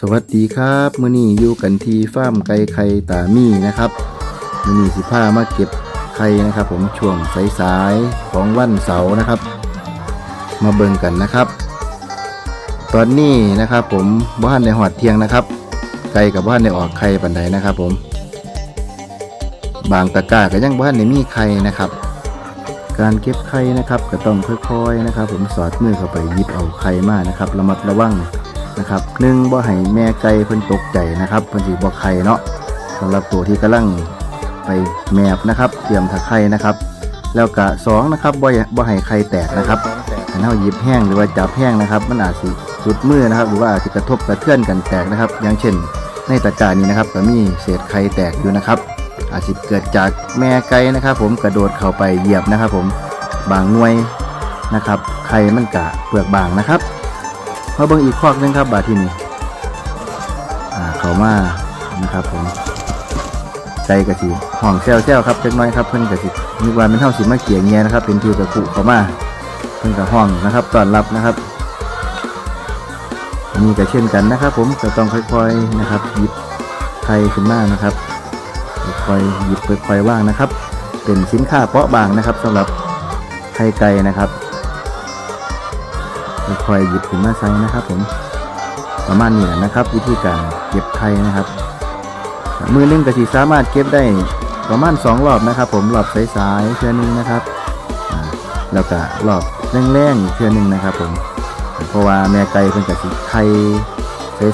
สวัสดีครับมื้อนี้อยู่กันที่ฟาร์มไก่ไข่ตามี่นะครับมื้อนี้สิพามาเก็บไข่นะครับ ผมช่วงสายๆของวันเสาร์นะครับ มาเบิ่งกันนะครับ ตอนนี้นะครับ ผมบ้านในหอดเทียงนะครับ ไก่กับบ้านในออกไข่ปันใดนะครับ ผม บางตะกร้าก็ยังบ้านในมีไข่นะครับ การเก็บไข่นะครับก็ต้องค่อยๆนะครับ ผมสอดมือเข้าไปหยิบเอาไข่มานะครับ ระมัดระวัง นะครับหนึ่งบ่ให้แม่ไก่เพิ่นตกใจนะครับเพิ่นสิบ่ไข่เนาะสำหรับตัวที่กำลังไปแมบนะครับเตรียมถ้าไข่นะครับ แล้วก็สองนะครับบ่บ่ให้ไข่แตกนะครับถ้าเฮาหยิบแห้งหรือว่าจับแห้งนะครับ มันอาจสิสุดมือนะครับ หรือว่าอาจจะกระทบกระเทือนกันแตกนะครับ อย่างเช่น ในตะกร้านี้นะครับก็มีเศษไข่แตกอยู่นะครับ อาจสิเกิดจากแม่ไก่นะครับ ผมกระโดดเข้าไปเหยียบนะครับ ผมบางหน่วยนะครับไข่มันกะเปลือกบางนะครับ มาเบิ่งอีกคอกหนึงครับบาดที่นี่อ่าเขามานะครับผมใจกะสิห้องแซวแซวครับจักหน้อยครับเพิ่นกะสิมีวันเป็นเท่าสิมาเกี่ยงเงี้ยนะครับ เป็นทิวตะกุเขามาเพิ่นกับห้องนะครับต้อนรับนะครับนี่ก็เช่นกันนะครับ ผมก็ต้องค่อยๆนะครับหยิบไข่ขึ้นมานะครับค่อยหยิบค่อยๆว่างนะครับ เป็นสินค้าเปราะบางนะครับสำหรับไข่ไก่นะครับ ค่อยหยิบขึ้นมาใส่นะครับผมประมาณนี้แหละนะครับ วิธีการเก็บไข่นะครับ มือหนึ่งก็สิสามารถเก็บได้ประมาณสองรอบนะครับ ผมรอบสายๆเทื่อหนึงนะครับแล้วก็รอบแรงๆเทื่อหนึงนะครับ ผมเพราะว่าแม่ไก่เพิ่นก็สิไข่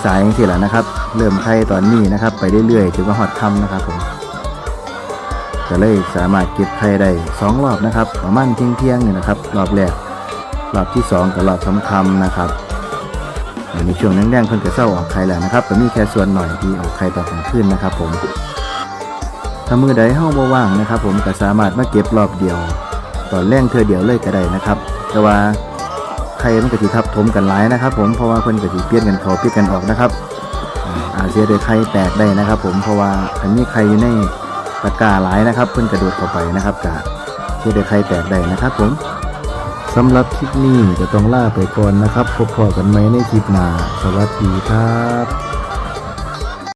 สายๆอย่างที่แหละนะครับ เริ่มไข่ตอนนี้นะครับ ไปเรื่อยๆถึงว่าฮอดคำนะครับผมก็เลยสามารถเก็บไข่ได้สองรอบนะครับ ประมาณเที่ยงๆนี่นะครับ รอบแรก รอบที่2กับรอบสำคัญนะครับในช่วงแรกๆเพิ่นก็เศร้าออกไข่แล้วนะครับแต่มีแค่ส่วนหน่อยที่ออกไข่ตอนกลางคืนนะครับ ผมถ้ามือใดเฮาบ่ว่างนะครับ ผมก็สามารถมาเก็บรอบเดียวตอนแรกเธอเดียวเลยก็ได้นะครับ แต่ว่าไข่มันก็สิทับถมกันหลายนะครับ ผมเพราะว่าเพิ่นก็สิเปลี่ยนกันเขาเปลี่ยนกันออกนะครับอาอาจจะได้ไข่แตกได้นะครับ ผมเพราะว่าอันนี้ไข่อยู่ในตะกร้าหลายนะครับ เพิ่นกระโดดเข้าไปนะครับก็เชื่อได้ไข่แตกได้นะครับ ผม สำหรับคลิปนี้จะต้องล่าไปก่อนนะครับ พบพอกันไหมในคลิปหน้า สวัสดีครับ